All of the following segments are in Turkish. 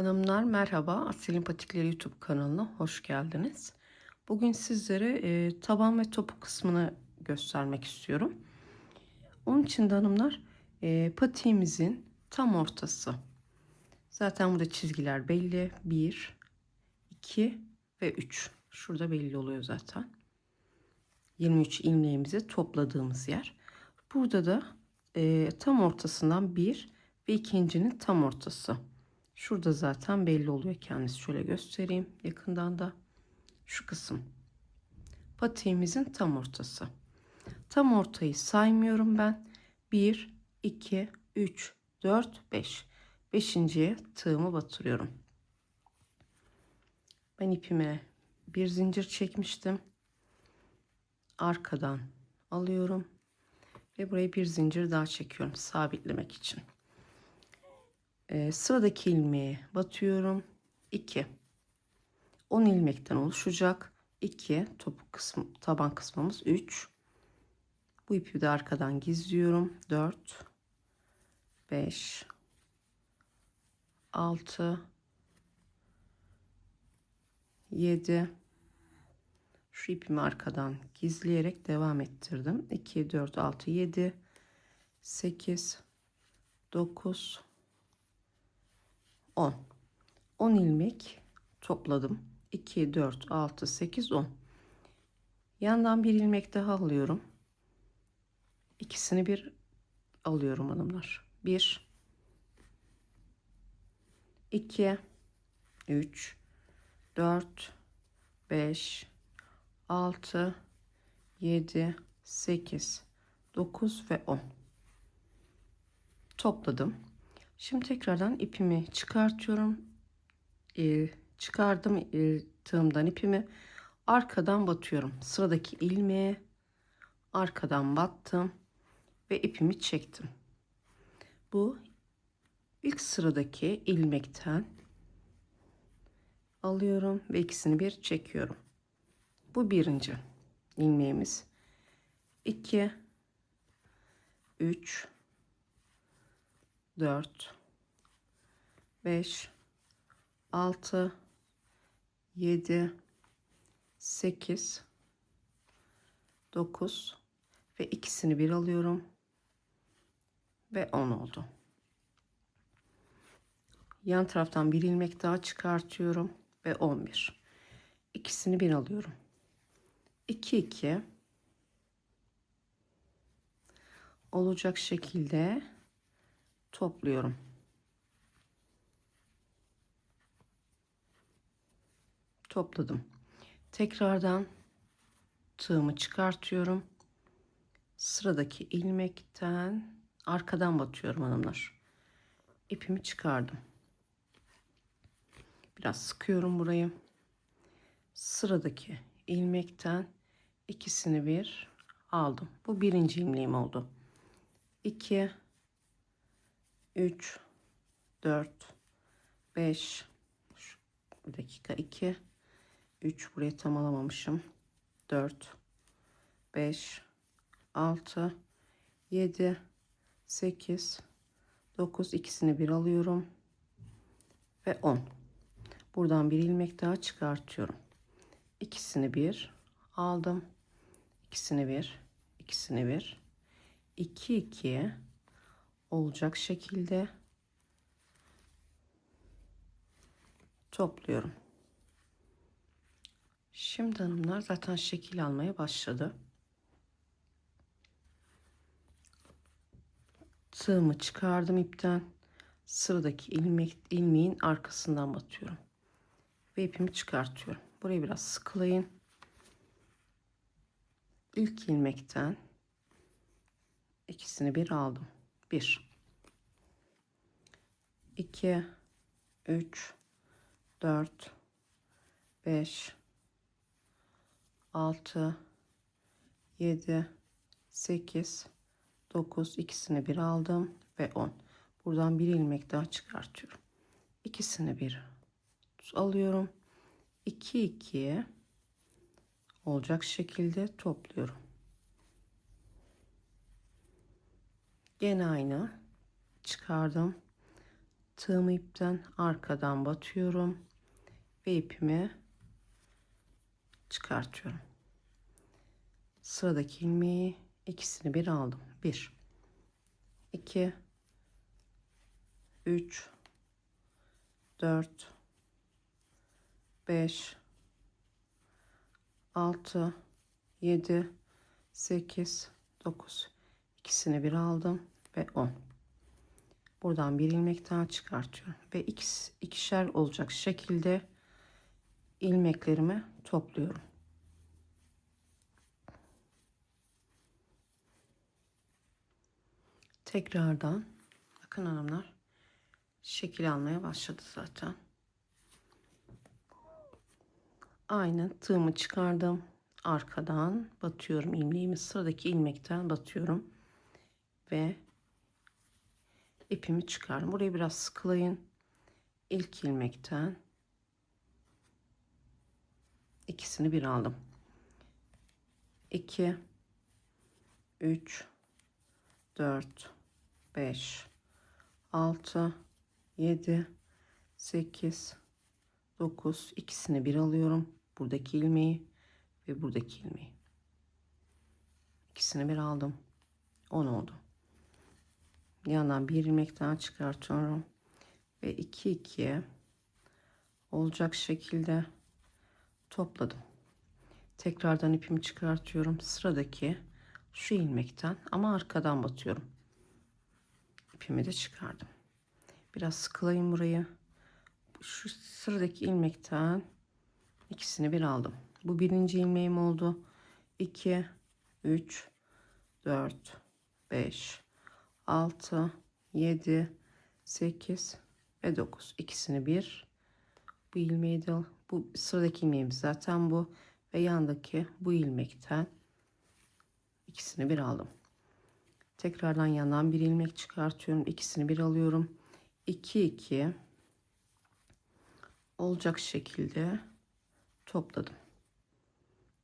Hanımlar merhaba. Asilin Patikleri YouTube kanalına hoş geldiniz. Bugün sizlere e, taban ve topuk kısmını göstermek istiyorum. Onun için de hanımlar e, patiğimizin tam ortası. Zaten burada çizgiler belli. 1, 2 ve 3. Şurada belli oluyor zaten. 23 ilmeğimizi topladığımız yer. Burada da e, tam ortasından 1 ve ikincinin tam ortası. Şurada zaten belli oluyor kendisi. Şöyle göstereyim yakından da. Şu kısım. Patiğimizin tam ortası. Tam ortayı saymıyorum ben. 1, 2, 3, 4, 5. Beşinciye tığımı batırıyorum. Ben ipime bir zincir çekmiştim. Arkadan alıyorum. Ve buraya bir zincir daha çekiyorum sabitlemek için. Ee, sıradaki ilmeğe batıyorum. 2. 10 ilmekten oluşacak. 2 topuk kısmı taban kısmımız 3. Bu ipi de arkadan gizliyorum. 4 5 6 7 şu ipimi arkadan gizleyerek devam ettirdim. 2 4 6 7 8 9 10. 10 ilmek topladım. 2, 4, 6, 8, 10. Yandan bir ilmek daha alıyorum. İkisini bir alıyorum hanımlar. 1 2 3 4 5 6 7 8 9 ve 10 topladım Şimdi tekrardan ipimi çıkartıyorum. Ee, çıkardım e, tığımdan ipimi. Arkadan batıyorum. Sıradaki ilmeğe arkadan battım ve ipimi çektim. Bu ilk sıradaki ilmekten alıyorum ve ikisini bir çekiyorum. Bu birinci ilmeğimiz. 2 3 4 5 6 7 8 9 ve ikisini bir alıyorum. Ve 10 oldu. Yan taraftan bir ilmek daha çıkartıyorum ve 11. İkisini bir alıyorum. 2 2 olacak şekilde topluyorum. Topladım. Tekrardan tığımı çıkartıyorum. Sıradaki ilmekten arkadan batıyorum hanımlar. İpimi çıkardım. Biraz sıkıyorum burayı. Sıradaki ilmekten ikisini bir aldım. Bu birinci ilmeğim oldu. 2 3 4 5 bir dakika 2 3 buraya tam alamamışım. 4 5 6 7 8 9 ikisini bir alıyorum. Ve 10 buradan bir ilmek daha çıkartıyorum. İkisini bir aldım. İkisini bir ikisini bir. 2 2 olacak şekilde topluyorum. Şimdi hanımlar zaten şekil almaya başladı. Tığımı çıkardım ipten. Sıradaki ilmek, ilmeğin arkasından batıyorum. Ve ipimi çıkartıyorum. Burayı biraz sıkılayın. İlk ilmekten ikisini bir aldım. 1 2 3 4 5 6 7 8 9 ikisini bir aldım ve 10 buradan bir ilmek daha çıkartıyorum. İkisini bir alıyorum. 2 2 olacak şekilde topluyorum Gene aynı çıkardım tığımı ipten arkadan batıyorum ve ipimi çıkartıyorum. Sıradaki ilmeği ikisini bir aldım. 1 2 3 4 5 6 7 8 9 ikisini bir aldım ve 10 buradan bir ilmek daha çıkartıyorum ve ikisi, ikişer olacak şekilde ilmeklerimi topluyorum tekrardan bakın hanımlar şekil almaya başladı zaten Aynen tığımı çıkardım. Arkadan batıyorum ilmeğimi sıradaki ilmekten batıyorum. Ve ipimi çıkardım. Burayı biraz sıkılayın. İlk ilmekten ikisini bir aldım. 2 3 4 5 6 7 8 9 ikisini bir alıyorum buradaki ilmeği ve buradaki ilmeği. İkisini bir aldım. 10 oldu. Yandan bir ilmek daha çıkartıyorum. Ve 2 2'ye olacak şekilde topladım. Tekrardan ipimi çıkartıyorum. Sıradaki şu ilmekten ama arkadan batıyorum. İpimi de çıkardım. Biraz sıkılayım burayı. Şu sıradaki ilmekten ikisini bir aldım. Bu birinci ilmeğim oldu. 2 3 4 5 6 7 8 ve 9 ikisini bir bu ilmeği de bu sıradaki ilmeğimiz zaten bu ve yandaki bu ilmekten ikisini bir aldım. Tekrardan yandan bir ilmek çıkartıyorum. ikisini bir alıyorum. 2 2 olacak şekilde topladım.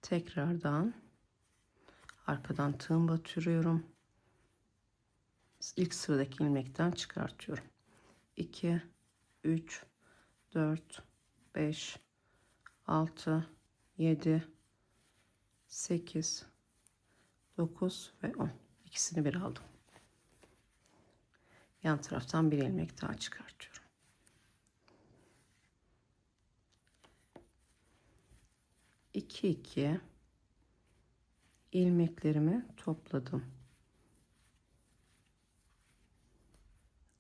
Tekrardan arkadan tığım batırıyorum. İlk sıradaki ilmekten çıkartıyorum. 2 3 4 5 6 7 8 9 ve 10 ikisini bir aldım. Yan taraftan bir ilmek daha çıkartıyorum. 2 2 ilmeklerimi topladım.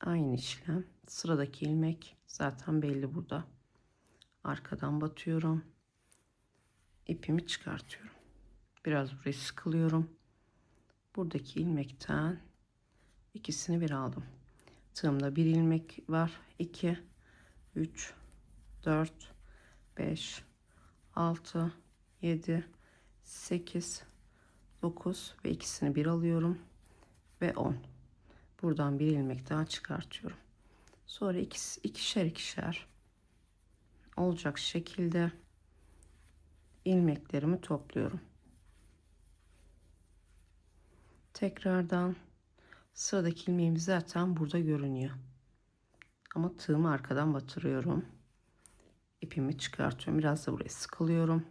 Aynı işlem. Sıradaki ilmek zaten belli burada. Arkadan batıyorum. ipimi çıkartıyorum. Biraz burayı sıkılıyorum. Buradaki ilmekten ikisini bir aldım. Tığımda bir ilmek var. 2 3 4 5 6 7 8 9 ve ikisini bir alıyorum ve 10 buradan bir ilmek daha çıkartıyorum. Sonra ikisi, ikişer ikişer olacak şekilde ilmeklerimi topluyorum. Tekrardan sıradaki ilmeğimiz zaten burada görünüyor. Ama tığımı arkadan batırıyorum. İpimi çıkartıyorum. Biraz da buraya sıkılıyorum.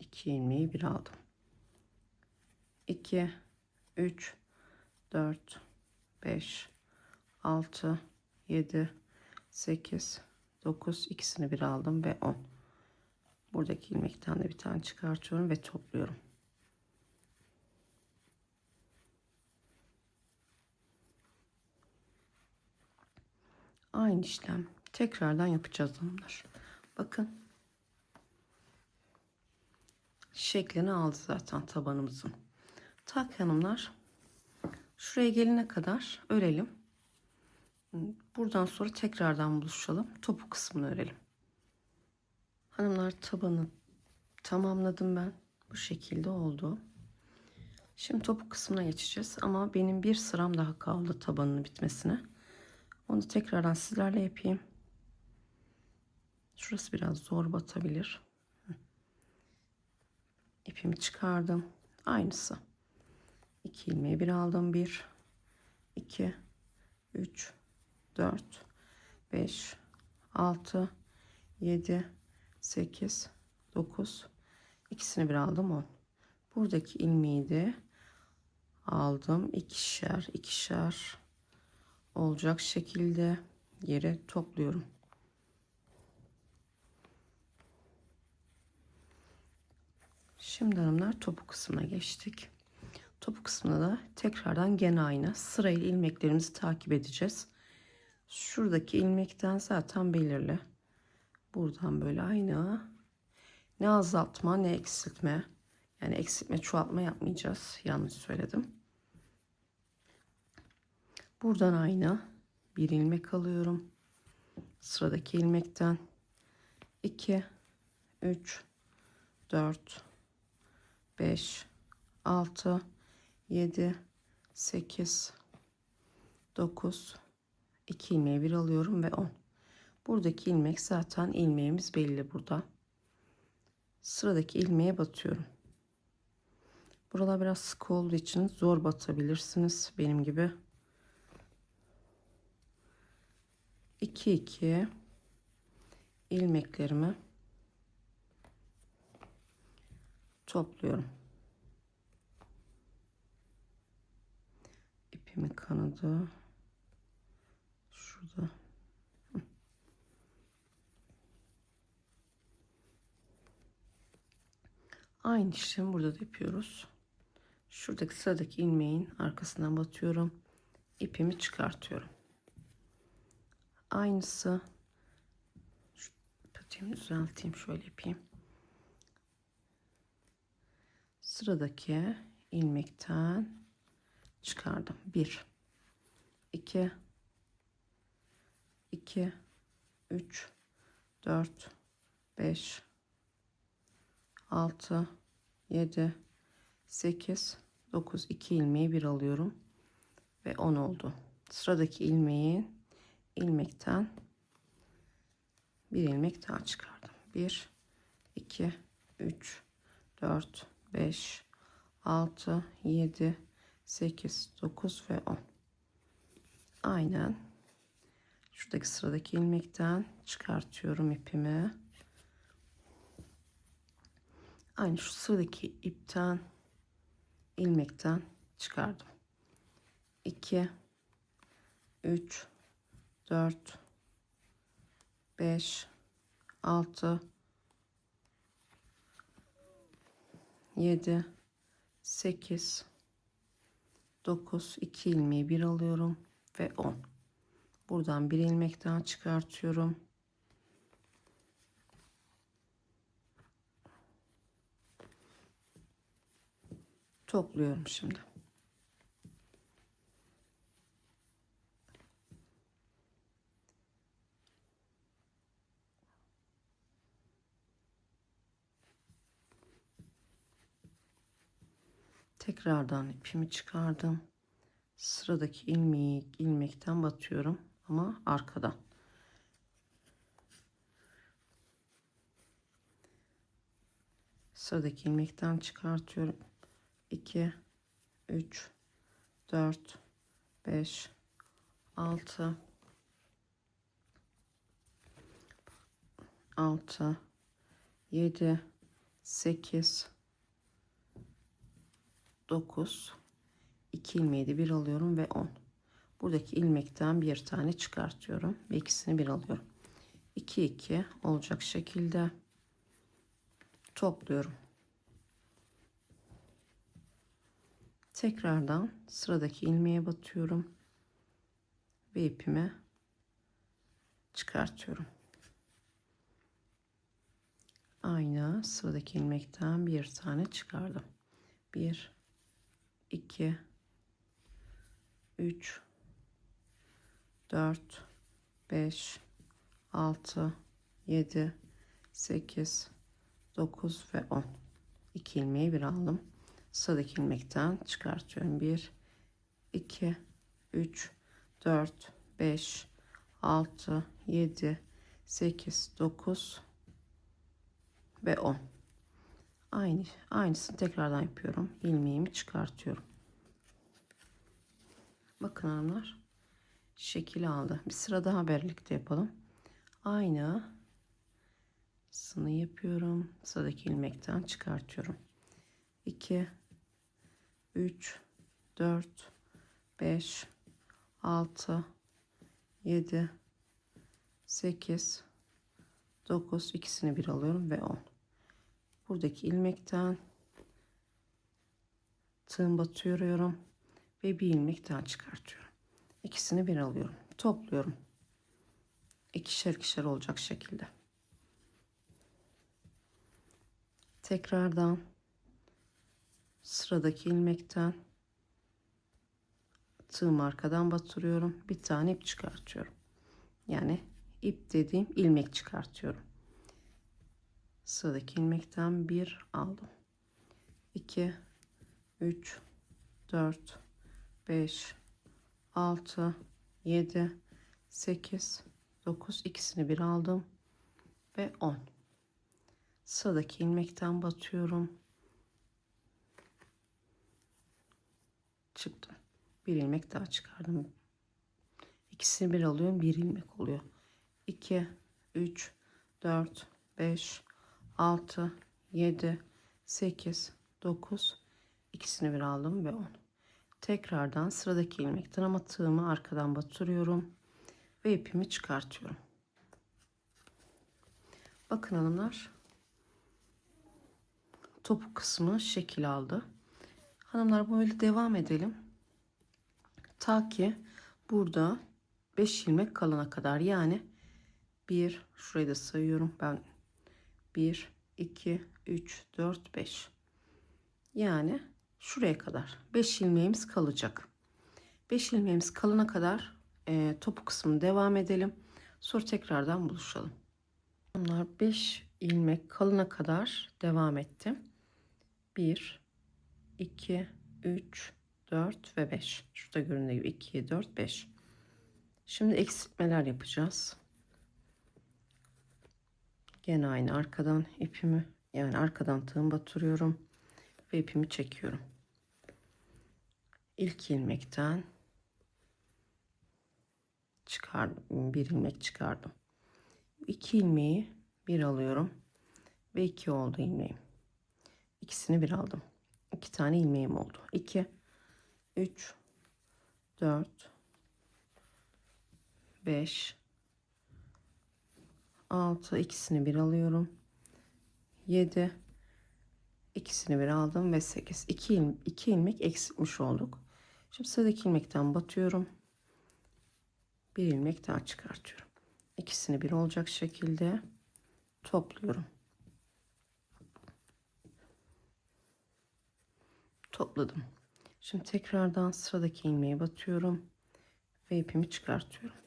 2 ilmeği bir aldım. 2 3 4 5 6 7 8 9 ikisini bir aldım ve 10 buradaki ilmekten de bir tane çıkartıyorum ve topluyorum. Aynı işlem. Tekrardan yapacağız hanımlar. Bakın. Şeklini aldı zaten tabanımızın. Tak hanımlar. Şuraya gelene kadar örelim. Buradan sonra tekrardan buluşalım. Topuk kısmını örelim. Hanımlar tabanı tamamladım ben. Bu şekilde oldu. Şimdi topuk kısmına geçeceğiz. Ama benim bir sıram daha kaldı tabanının bitmesine. Onu tekrardan sizlerle yapayım. Şurası biraz zor batabilir ipimi çıkardım. Aynısı. 2 ilmeği bir aldım. 1 2 3 4, 5, 6, 7, 8, 9. İkisini bir aldım 10. Buradaki ilmeği de aldım. ikişer, ikişer olacak şekilde yere topluyorum. Şimdi hanımlar topu kısmına geçtik. Topu kısmına da tekrardan gene aynı sırayla ilmeklerimizi takip edeceğiz. Şuradaki ilmekten zaten belirli. Buradan böyle aynı. Ne azaltma ne eksiltme. Yani eksiltme çoğaltma yapmayacağız. Yanlış söyledim. Buradan aynı. Bir ilmek alıyorum. Sıradaki ilmekten 2 3 4 5 6 7 8 9 2 ilmeği bir alıyorum ve 10 buradaki ilmek zaten ilmeğimiz belli burada. Sıradaki ilmeğe batıyorum. Buralar biraz sık olduğu için zor batabilirsiniz benim gibi. 2 2 ilmeklerimi topluyorum. İpimin kanadı şurada. Aynı işlemi burada da yapıyoruz. Şuradaki sıradaki ilmeğin arkasından batıyorum. İpimi çıkartıyorum. Aynısı. Şu patiğimi düzelteyim şöyle yapayım. sıradaki ilmekten çıkardım. 1 2 2 3 4 5 6 7 8 9 2 ilmeği bir alıyorum ve 10 oldu. Sıradaki ilmeğin ilmekten bir ilmek daha çıkardım. 1 2 3 4 5, 6, 7, 8, 9 ve 10. Aynen. Şuradaki sıradaki ilmekten çıkartıyorum ipimi. Aynı şu sıradaki ipten ilmekten çıkardım. 2 3 4 5 6 7 8 9 2 ilmeği bir alıyorum ve 10 buradan bir ilmek daha çıkartıyorum. Topluyorum şimdi Tekrardan ipimi çıkardım. Sıradaki ilmeği ilmekten batıyorum ama arkadan. Sıradaki ilmekten çıkartıyorum. 2 3 4 5 6 6 7 8 9 2 ilmeği de bir alıyorum ve 10 buradaki ilmekten bir tane çıkartıyorum ve ikisini bir alıyorum. 2 2 olacak şekilde topluyorum. Tekrardan sıradaki ilmeğe batıyorum ve ipimi çıkartıyorum. Aynı sıradaki ilmekten bir tane çıkardım. 1 2 3 4 5 6 7 8 9 ve 10 2 ilmeği bir aldım. Sıradaki ilmekten çıkartıyorum. 1 2 3 4 5 6 7 8 9 ve 10 Aynı, aynısını tekrardan yapıyorum. ilmeğimi çıkartıyorum. Bakın hanımlar. şekil aldı. Bir sıra daha birlikte yapalım. Aynı sını yapıyorum. Sıradaki ilmekten çıkartıyorum. 2 3 4 5 6 7 8 9 ikisini bir alıyorum ve 10 buradaki ilmekten tığım batıyorum ve bir ilmek daha çıkartıyorum. İkisini bir alıyorum topluyorum. İkişer ikişer olacak şekilde. Tekrardan sıradaki ilmekten tığım arkadan batırıyorum. Bir tane ip çıkartıyorum. Yani ip dediğim ilmek çıkartıyorum sıradaki ilmekten bir aldım. 2 3 4 5 6 7 8 9 ikisini bir aldım ve 10 sıradaki ilmekten batıyorum. Çıktım. Bir ilmek daha çıkardım. İkisini bir alıyorum bir ilmek oluyor. 2 3 4 5 6 7 8 9 ikisini bir aldım ve 10 tekrardan sıradaki ilmekten ama tığımı arkadan batırıyorum ve ipimi çıkartıyorum. Bakın hanımlar topuk kısmı şekil aldı. Hanımlar böyle devam edelim. Ta ki burada 5 ilmek kalana kadar. Yani 1 şurayı da sayıyorum. Ben 1 2 3 4 5 yani şuraya kadar. 5 ilmeğimiz kalacak. 5 ilmeğimiz kalana kadar e, topu kısmını devam edelim. Sonra tekrardan buluşalım. Bunlar 5 ilmek kalana kadar devam ettim 1 2 3 4 ve 5 şurada göründüğü gibi 2 4 5 şimdi eksiltmeler yapacağız Gene aynı arkadan ipimi yani arkadan tığım batırıyorum ve ipimi çekiyorum. İlk ilmekten çıkardım. Bir ilmek çıkardım. İki ilmeği bir alıyorum ve iki oldu ilmeğim. İkisini bir aldım. İki tane ilmeğim oldu. İki, üç, dört, beş, 6 ikisini bir alıyorum. 7 ikisini bir aldım ve 8 2, il, 2 ilmek eksiltmiş olduk. Şimdi sıradaki ilmekten batıyorum. Bir ilmek daha çıkartıyorum. İkisini bir olacak şekilde topluyorum. Topladım. Şimdi tekrardan sıradaki ilmeğe batıyorum ve ipimi çıkartıyorum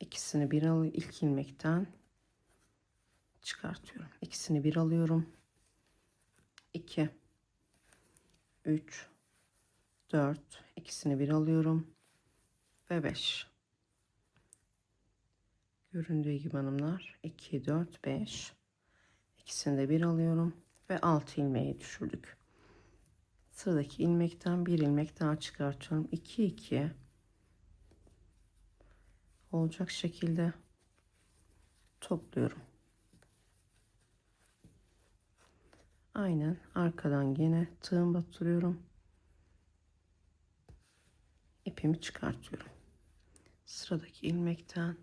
ikisini bir alıyorum ilk ilmekten çıkartıyorum. İkisini bir alıyorum. 2 3 4 ikisini bir alıyorum ve 5 göründüğü gibi hanımlar 2 4 5 ikisini de bir alıyorum ve 6 ilmeği düşürdük. Sıradaki ilmekten bir ilmek daha çıkartıyorum. 2 2 olacak şekilde topluyorum. Aynen arkadan yine tığım batırıyorum. ipimi çıkartıyorum. Sıradaki ilmekten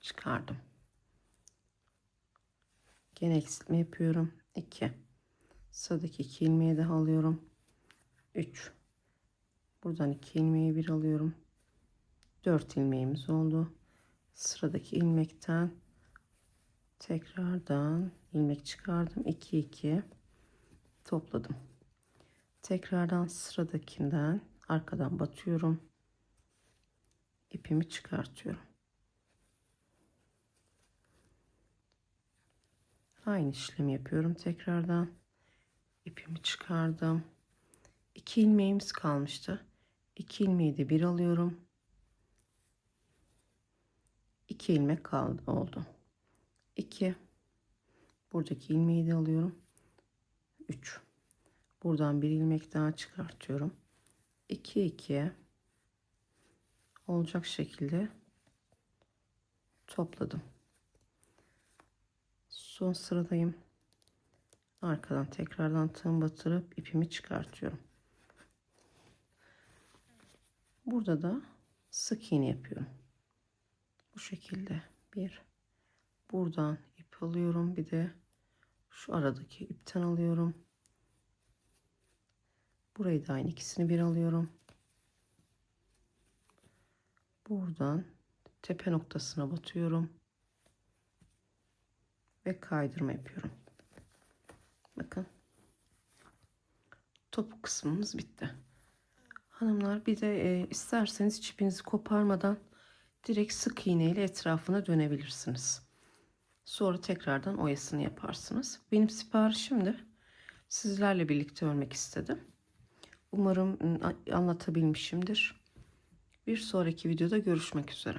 çıkardım. Gene eksiltme yapıyorum. 2. Sıradaki 2 ilmeği de alıyorum. 3. Buradan 2 ilmeği bir alıyorum. 4 ilmeğimiz oldu. Sıradaki ilmekten tekrardan ilmek çıkardım. 2 2 topladım. Tekrardan sıradakinden arkadan batıyorum. ipimi çıkartıyorum. Aynı işlemi yapıyorum tekrardan. ipimi çıkardım. 2 ilmeğimiz kalmıştı. 2 ilmeği de bir alıyorum. 2 ilmek kaldı oldu. 2 buradaki ilmeği de alıyorum. 3 buradan bir ilmek daha çıkartıyorum. 2 2 olacak şekilde topladım. Son sıradayım. Arkadan tekrardan tığım batırıp ipimi çıkartıyorum. Burada da sık iğne yapıyorum. Bu şekilde bir buradan ip alıyorum bir de şu aradaki ipten alıyorum. Burayı da aynı ikisini bir alıyorum. Buradan tepe noktasına batıyorum. Ve kaydırma yapıyorum. Bakın. Topuk kısmımız bitti. Hanımlar bir de e, isterseniz çipinizi koparmadan direkt sık iğne ile etrafına dönebilirsiniz. Sonra tekrardan oyasını yaparsınız. Benim siparişim de sizlerle birlikte örmek istedim. Umarım anlatabilmişimdir. Bir sonraki videoda görüşmek üzere.